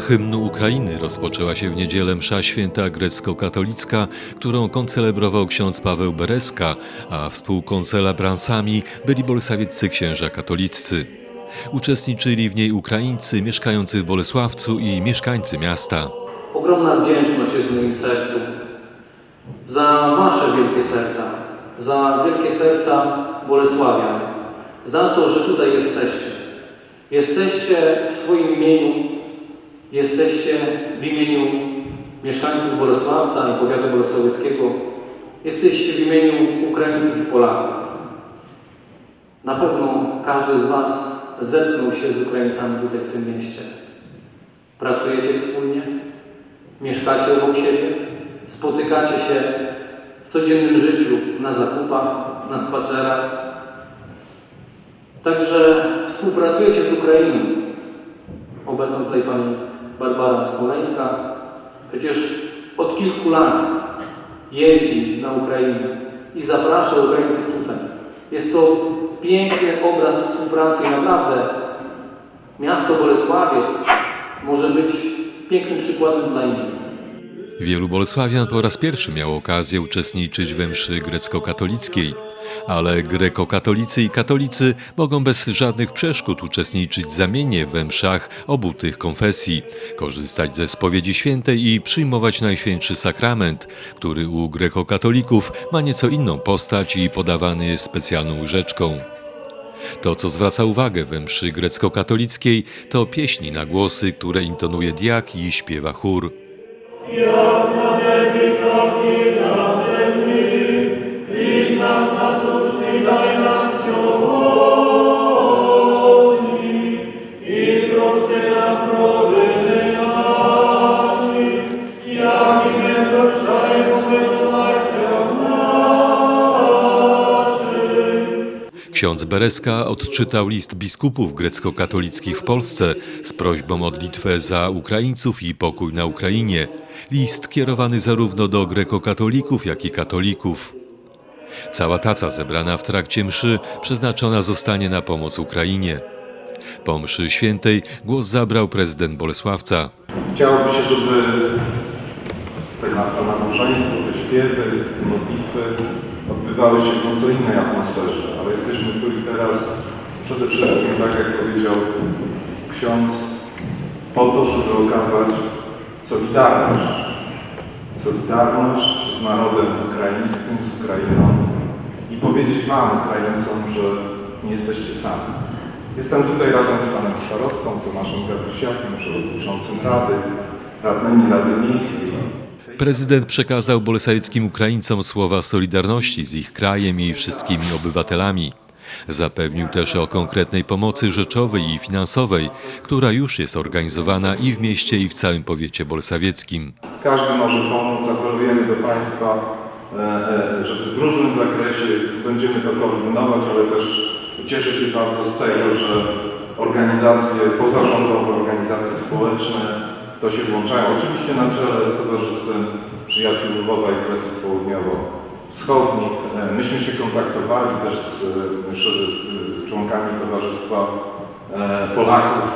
hymnu Ukrainy rozpoczęła się w niedzielę msza święta grecko-katolicka, którą koncelebrował ksiądz Paweł Bereska, a współkoncelebransami byli bolsawieccy księża katoliccy. Uczestniczyli w niej Ukraińcy mieszkający w Bolesławcu i mieszkańcy miasta. Ogromna wdzięczność jest w moim sercu za Wasze wielkie serca, za wielkie serca Bolesławian, za to, że tutaj jesteście. Jesteście w swoim imieniu, jesteście w imieniu mieszkańców Bolesławca i powiatu bolesławieckiego, jesteście w imieniu Ukraińców i Polaków. Na pewno każdy z Was zetknął się z Ukraińcami tutaj w tym mieście. Pracujecie wspólnie, mieszkacie obok siebie, spotykacie się w codziennym życiu na zakupach, na spacerach. Także współpracujecie z Ukrainą. Obecna tutaj pani Barbara Smoleńska przecież od kilku lat jeździ na Ukrainę i zaprasza Ukraińców tutaj. Jest to piękny obraz współpracy naprawdę miasto Bolesławiec może być pięknym przykładem dla innych. Wielu Bolesławian po raz pierwszy miało okazję uczestniczyć we mszy grecko-katolickiej, ale grekokatolicy i katolicy mogą bez żadnych przeszkód uczestniczyć zamiennie we mszach obu tych konfesji, korzystać ze spowiedzi świętej i przyjmować Najświętszy Sakrament, który u grekokatolików ma nieco inną postać i podawany jest specjalną łyżeczką. To, co zwraca uwagę we mszy grecko-katolickiej, to pieśni na głosy, które intonuje diak i śpiewa chór. Ksiądz Bereska odczytał list biskupów grecko-katolickich w Polsce z prośbą o modlitwę za Ukraińców i pokój na Ukrainie. List kierowany zarówno do grekokatolików, jak i katolików. Cała taca zebrana w trakcie mszy przeznaczona zostanie na pomoc Ukrainie. Po mszy świętej głos zabrał prezydent Bolesławca. Chciałoby się, żeby to nabożeństwo, te śpiewy, te modlitwy odbywały się w nieco innej atmosferze, ale jesteśmy tu i teraz przede wszystkim, tak jak powiedział ksiądz, po to, żeby okazać solidarność. Solidarność z narodem ukraińskim, z Ukrainą i powiedzieć Wam, Ukraińcom, że nie jesteście sami. Jestem tutaj razem z Panem Starostą, Tomaszem Gabrysiakiem, przewodniczącym Rady, radnymi Rady Miejskiej. Prezydent przekazał bolesławieckim Ukraińcom słowa solidarności z ich krajem i wszystkimi obywatelami. Zapewnił też o konkretnej pomocy rzeczowej i finansowej, która już jest organizowana i w mieście, i w całym powiecie bolesławieckim. Każdy może pomóc, apelujemy do Państwa, e, e, żeby w różnym zakresie będziemy to koordynować, ale też cieszę się bardzo z tego, że organizacje pozarządowe, organizacje społeczne to się włączają. Oczywiście na czele z Towarzystwem Przyjaciół Lwowa i Kresów Południowo-Wschodnich. E, Myśmy się kontaktowali też z, z członkami Towarzystwa Polaków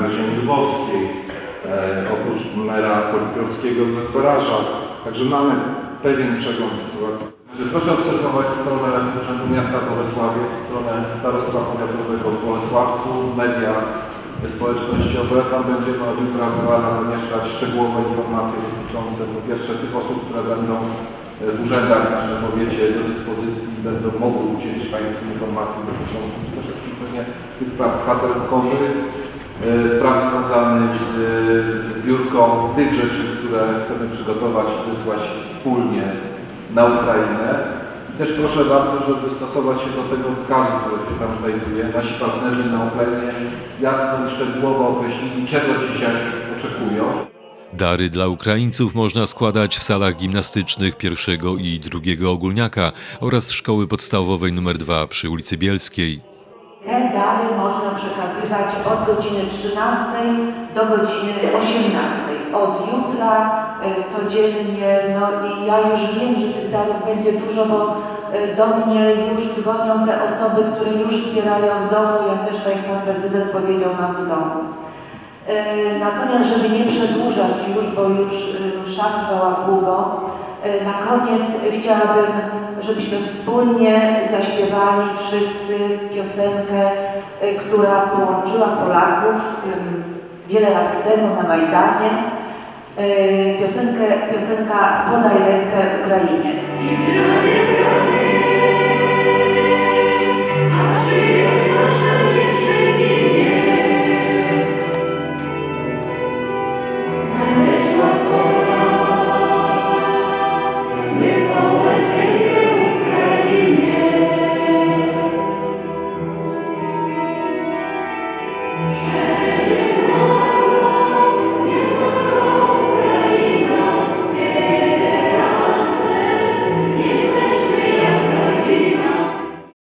na ziemi lwowskiej, oprócz mera Polipiorskiego ze Zbaraża. Także mamy pewien przegląd sytuacji. Proszę obserwować stronę Urzędu Miasta Bolesławiec, stronę Starostwa Powiatowego w Bolesławcu, media społecznościowe. Tam będziemy od jutra rana zamieszczać szczegółowe informacje dotyczące po pierwsze tych osób, które będą w urzędach w naszym powiecie do dyspozycji będą mogły udzielić Państwu informacji dotyczących przede wszystkim pewnie tych spraw kwaterowych, e, spraw związanych z z zbiórką tych rzeczy, które chcemy przygotować i wysłać wspólnie na Ukrainę. I też proszę bardzo, żeby stosować się do tego wykazu, który się tam znajduje. Nasi partnerzy na Ukrainie jasno i szczegółowo określili, czego dzisiaj oczekują. Dary dla Ukraińców można składać w salach gimnastycznych pierwszego i drugiego ogólniaka oraz szkoły podstawowej nr 2 przy ulicy Bielskiej. Te dary od godziny 13 do godziny 18. Od jutra e, codziennie, no i ja już wiem, że tych darów będzie dużo, bo e, do mnie już dzwonią te osoby, które już zbierają w domu, ja też tak jak pan prezydent powiedział, mam w domu. E, Natomiast, żeby nie przedłużać już, bo już trwała długo, na koniec chciałabym, żebyśmy wspólnie zaśpiewali wszyscy piosenkę, e, która połączyła Polaków wiele lat temu na Majdanie. E, Piosenkę, piosenka Podaj rękę Ukrainie. Amen.